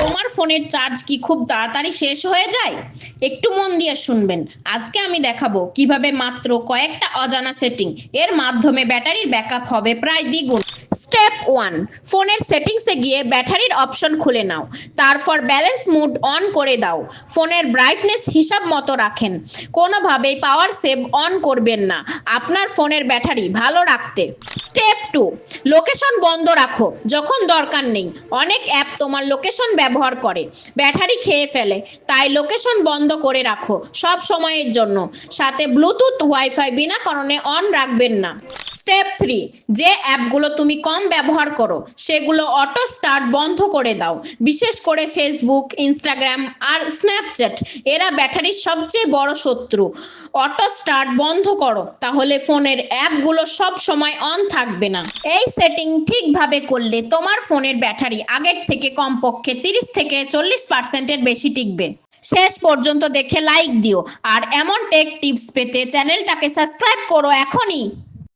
তোমার ফোনের চার্জ কি খুব তাড়াতাড়ি শেষ হয়ে যায়? একটু মন দিয়ে শুনবেন। আজকে আমি দেখাবো কীভাবে মাত্র কয়েকটা অজানা সেটিং এর মাধ্যমে ব্যাটারির ব্যাকআপ হবে প্রায় দ্বিগুণ। স্টেপ ওয়ান ফোনের সেটিংসে গিয়ে ব্যাটারির অপশন খুলে নাও। তারপর ব্যালেন্স মুড অন করে দাও। ফোনের ব্রাইটনেস হিসাব মতো রাখেন। কোনোভাবেই পাওয়ার সেভ অন করবেন না। আপনার ফোনের ব্যাটারি ভালো রাখতে। স্টেপ টু লোকেশন বন্ধ রাখো, যখন দরকার নেই। অনেক অ্যাপ তোমার লোকেশন ব্যবহার করে, ব্যাটারি খেয়ে ফেলে, তাই লোকেশন বন্ধ করে রাখো, সব সময়ের জন্য। সাথে ব্লুটুথ ওয়াইফাই বিনা কারণে অন রাখবেন না। স্টেপ থ্রি যে অ্যাপগুলো তুমি কম ব্যবহার করো, সেগুলো অটো স্টার্ট বন্ধ করে দাও। বিশেষ করে ফেসবুক ইনস্টাগ্রাম আর স্ন্যাপচ্যাট এরা ব্যাটারির সবচেয়ে বড় শত্রু। অটো স্টার্ট বন্ধ করো, তাহলে ফোনের অ্যাপগুলো সব সময় অন থাকবে না। এই সেটিং ঠিকভাবে করলে তোমার ফোনের ব্যাটারি আগের থেকে কমপক্ষে তিরিশ থেকে চল্লিশ পার্সেন্টের বেশি টিকবে। শেষ পর্যন্ত দেখে লাইক দিও, আর এমন টেক টিপস পেতে চ্যানেলটাকে সাবস্ক্রাইব করো এখনই।